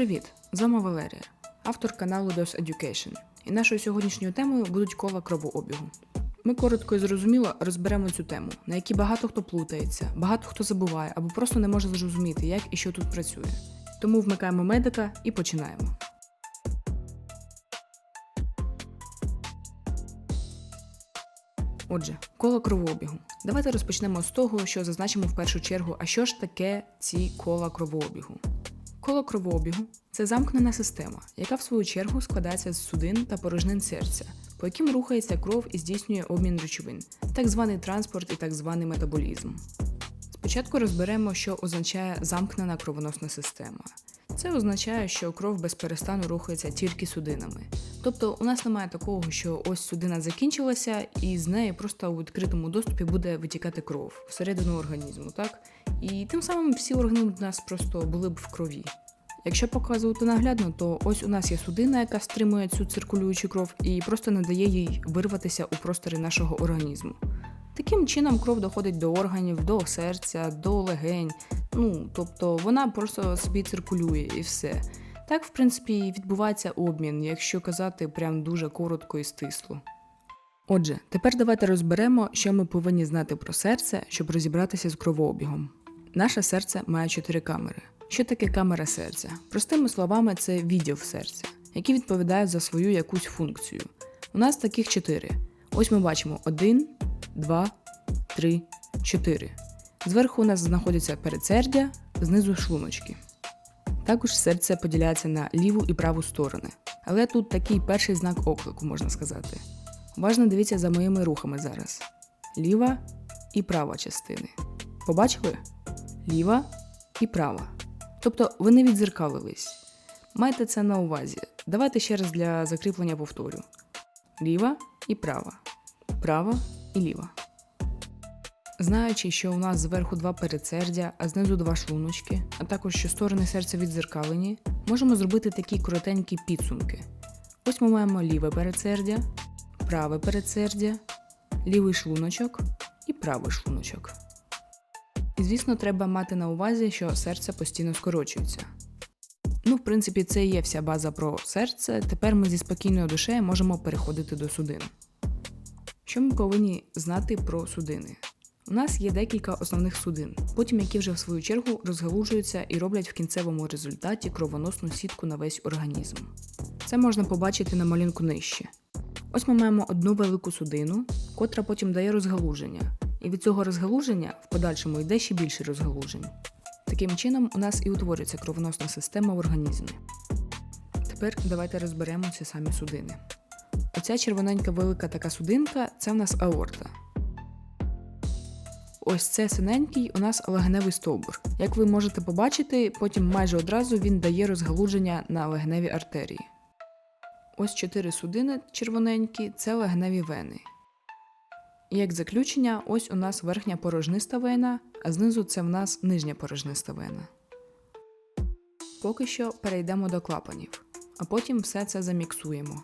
Привіт! З вами Валерія, автор каналу Dose Education. І нашою сьогоднішньою темою будуть кола кровообігу. Ми коротко і зрозуміло розберемо цю тему, на якій багато хто плутається, багато хто забуває або просто не може зрозуміти, як і що тут працює. Тому вмикаємо медика і починаємо. Отже, коло кровообігу. Давайте розпочнемо з того, що зазначимо в першу чергу, а що ж таке ці кола кровообігу. Коло кровообігу це замкнена система, яка в свою чергу складається з судин та порожнин серця, по яким рухається кров і здійснює обмін речовин, так званий транспорт і так званий метаболізм. Спочатку розберемо, що означає замкнена кровоносна система. Це означає, що кров без перестану рухається тільки судинами. Тобто у нас немає такого, що ось судина закінчилася, і з неї просто у відкритому доступі буде витікати кров всередину організму, так? І тим самим всі органи у нас просто були б в крові. Якщо показувати наглядно, то ось у нас є судина, яка стримує цю циркулюючу кров і просто не дає їй вирватися у просторі нашого організму. Таким чином кров доходить до органів, до серця, до легень. Ну, тобто вона просто собі циркулює і все. Так, в принципі, і відбувається обмін, якщо казати прям дуже коротко і стисло. Отже, тепер давайте розберемо, що ми повинні знати про серце, щоб розібратися з кровообігом. Наше серце має чотири камери. Що таке камера серця? Простими словами, це відділ серця, які відповідають за свою якусь функцію. У нас таких чотири. Ось ми бачимо один, два, три, чотири. Зверху у нас знаходиться передсердя, знизу шлуночки. Також серце поділяється на ліву і праву сторони. Але тут такий перший знак оклику, можна сказати. Уважно дивіться за моїми рухами зараз: ліва і права частини. Побачили? Ліва і права. Тобто вони відзеркалились. Майте це на увазі. Давайте ще раз для закріплення повторю: ліва і права, права і ліва. Знаючи, що у нас зверху два передсердя, а знизу два шлуночки, а також що сторони серця відзеркалені, можемо зробити такі коротенькі підсумки. Ось ми маємо ліве передсердя, праве передсердя, лівий шлуночок і правий шлуночок. І звісно, треба мати на увазі, що серце постійно скорочується. Ну, в принципі, це і є вся база про серце. Тепер ми зі спокійною душею можемо переходити до судин. Що ми повинні знати про судини? У нас є декілька основних судин, потім які вже в свою чергу розгалужуються і роблять в кінцевому результаті кровоносну сітку на весь організм. Це можна побачити на малюнку нижче. Ось ми маємо одну велику судину, котра потім дає розгалуження, і від цього розгалуження в подальшому йде ще більше розгалужень. Таким чином, у нас і утворюється кровоносна система в організмі. Тепер давайте розберемо ці самі судини. Оця червоненька велика така судинка це в нас аорта. Ось це синенький у нас легеневий стовбур. Як ви можете побачити, потім майже одразу він дає розгалуження на легеневі артерії. Ось чотири судини червоненькі це легеневі вени. І як заключення, ось у нас верхня порожниста вена, а знизу це в нас нижня порожниста вена. Поки що перейдемо до клапанів, а потім все це заміксуємо.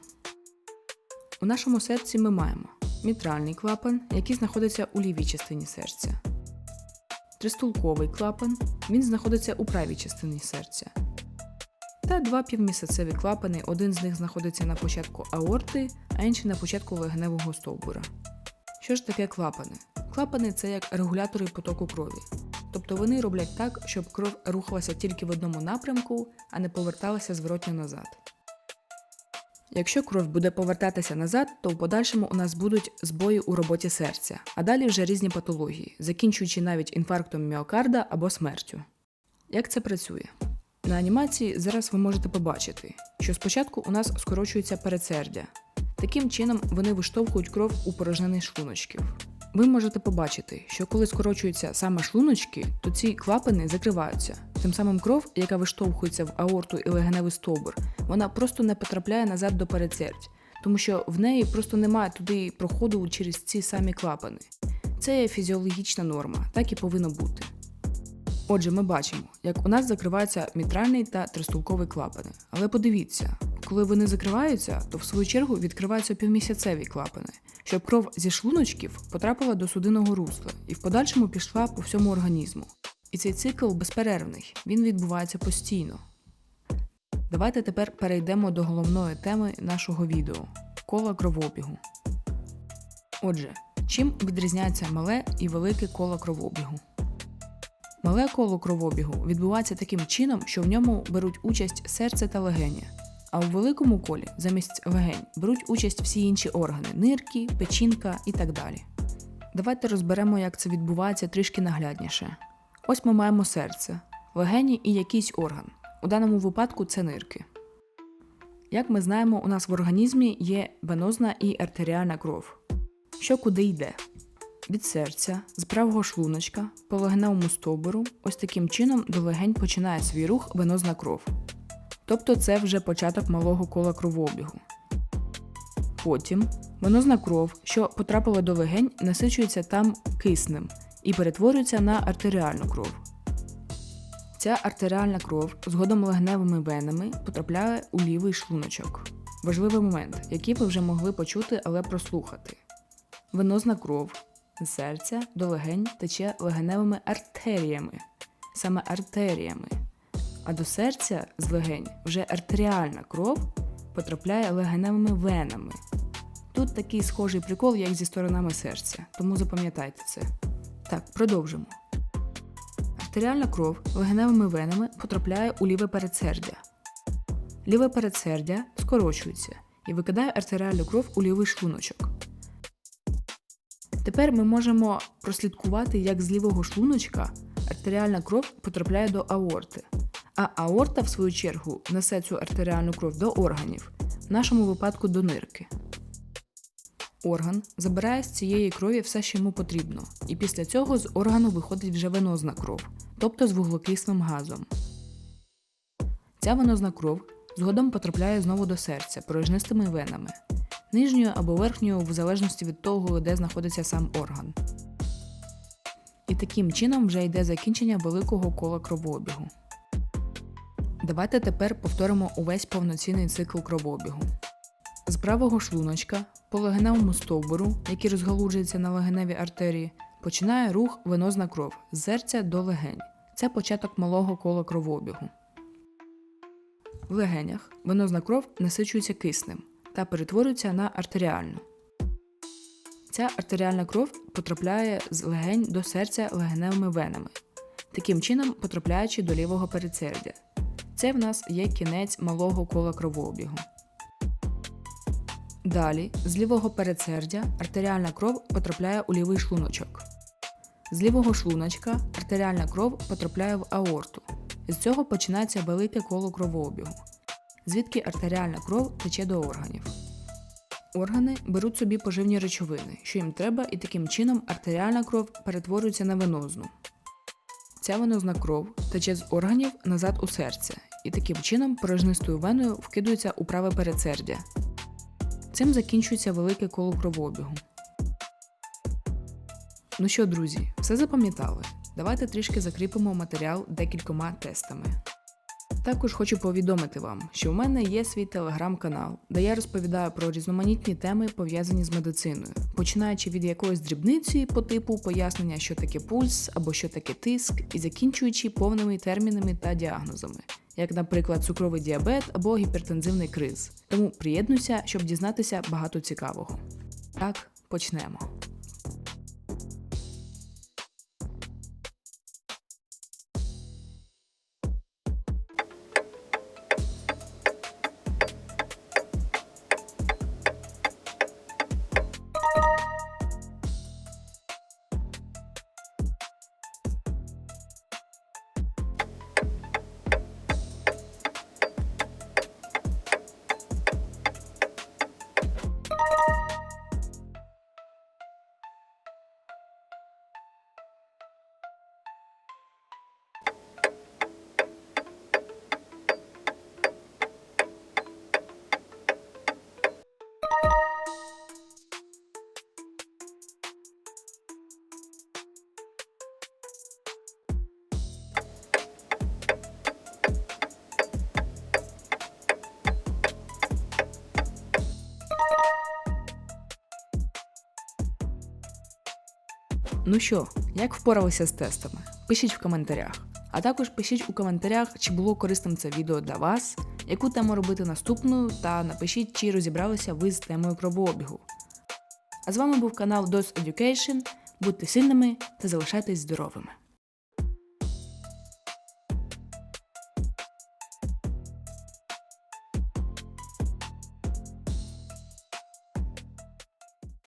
У нашому серці ми маємо мітральний клапан, який знаходиться у лівій частині серця, тристулковий клапан, він знаходиться у правій частині серця. Та два півмісяцеві клапани, один з них знаходиться на початку аорти, а інший на початку легеневого стовбура. Що ж таке клапани? Клапани це як регулятори потоку крові. Тобто вони роблять так, щоб кров рухалася тільки в одному напрямку, а не поверталася зворотньо назад. Якщо кров буде повертатися назад, то в подальшому у нас будуть збої у роботі серця, а далі вже різні патології, закінчуючи навіть інфарктом міокарда або смертю. Як це працює? На анімації зараз ви можете побачити, що спочатку у нас скорочується передсердя. Таким чином вони виштовхують кров у порожнини шлуночків. Ви можете побачити, що коли скорочуються саме шлуночки, то ці клапани закриваються. Тим самим кров, яка виштовхується в аорту і легеневий стовбур, вона просто не потрапляє назад до передсердь, тому що в неї просто немає туди проходу через ці самі клапани. Це є фізіологічна норма, так і повинно бути. Отже, ми бачимо, як у нас закриваються мітральний та тристулковий клапани. Але подивіться, коли вони закриваються, то в свою чергу відкриваються півмісяцеві клапани, щоб кров зі шлуночків потрапила до судинного русла і в подальшому пішла по всьому організму. І цей цикл безперервний, він відбувається постійно. Давайте тепер перейдемо до головної теми нашого відео кола кровообігу. Отже, чим відрізняється мале і велике коло кровообігу? Мале коло кровообігу відбувається таким чином, що в ньому беруть участь серце та легені. А у великому колі замість легень беруть участь всі інші органи нирки, печінка і так далі. Давайте розберемо, як це відбувається трішки наглядніше. Ось ми маємо серце, легені і якийсь орган. У даному випадку це нирки. Як ми знаємо, у нас в організмі є венозна і артеріальна кров. Що куди йде? Від серця, з правого шлуночка, по легеневому стовбуру, ось таким чином до легень починає свій рух венозна кров. Тобто це вже початок малого кола кровообігу. Потім венозна кров, що потрапила до легень, насичується там киснем і перетворюється на артеріальну кров. Ця артеріальна кров згодом легневими венами потрапляє у лівий шлуночок. Важливий момент, який ви вже могли почути, але прослухати. Венозна кров з серця до легень тече легеневими артеріями, саме артеріями. А до серця з легень вже артеріальна кров потрапляє легеневими венами. Тут такий схожий прикол, як зі сторонами серця, тому запам'ятайте це. Так, продовжимо. Артеріальна кров легеневими венами потрапляє у ліве передсердя. Ліве передсердя скорочується і викидає артеріальну кров у лівий шлуночок. Тепер ми можемо прослідкувати, як з лівого шлуночка артеріальна кров потрапляє до аорти, а аорта, в свою чергу, несе цю артеріальну кров до органів, в нашому випадку до нирки. Орган забирає з цієї крові все, що йому потрібно, і після цього з органу виходить вже венозна кров, тобто з вуглекислим газом. Ця венозна кров згодом потрапляє знову до серця порожнистими венами, нижньою або верхньою в залежності від того, де знаходиться сам орган. І таким чином вже йде закінчення великого кола кровообігу. Давайте тепер повторимо увесь повноцінний цикл кровообігу. З правого шлуночка по легеневому стовбуру, який розгалуджується на легеневій артерії, починає рух венозна кров з серця до легень. Це початок малого кола кровообігу. В легенях венозна кров насичується киснем та перетворюється на артеріальну. Ця артеріальна кров потрапляє з легень до серця легеневими венами, таким чином потрапляючи до лівого передсердя. Це в нас є кінець малого кола кровообігу. Далі, з лівого передсердя артеріальна кров потрапляє у лівий шлуночок. З лівого шлуночка артеріальна кров потрапляє в аорту. З цього починається велике коло кровообігу, звідки артеріальна кров тече до органів. Органи беруть собі поживні речовини, що їм треба, і таким чином артеріальна кров перетворюється на венозну. Ця венозна кров тече з органів назад у серце, і таким чином порожнистою веною вкидується у праве передсердя. Цим закінчується велике коло кровообігу. Ну що, друзі, все запам'ятали? Давайте трішки закріпимо матеріал декількома тестами. Також хочу повідомити вам, що в мене є свій телеграм-канал, де я розповідаю про різноманітні теми, пов'язані з медициною, починаючи від якоїсь дрібниці по типу пояснення, що таке пульс або що таке тиск, і закінчуючи повними термінами та діагнозами, як, наприклад, цукровий діабет або гіпертензивний криз. Тому приєднуйся, щоб дізнатися багато цікавого. Так, почнемо. Ну що, як впоралися з тестами? Пишіть в коментарях. А також пишіть у коментарях, чи було корисним це відео для вас, яку тему робити наступною, та напишіть, чи розібралися ви з темою кровообігу. А з вами був канал DOS Education. Будьте сильними та залишайтесь здоровими.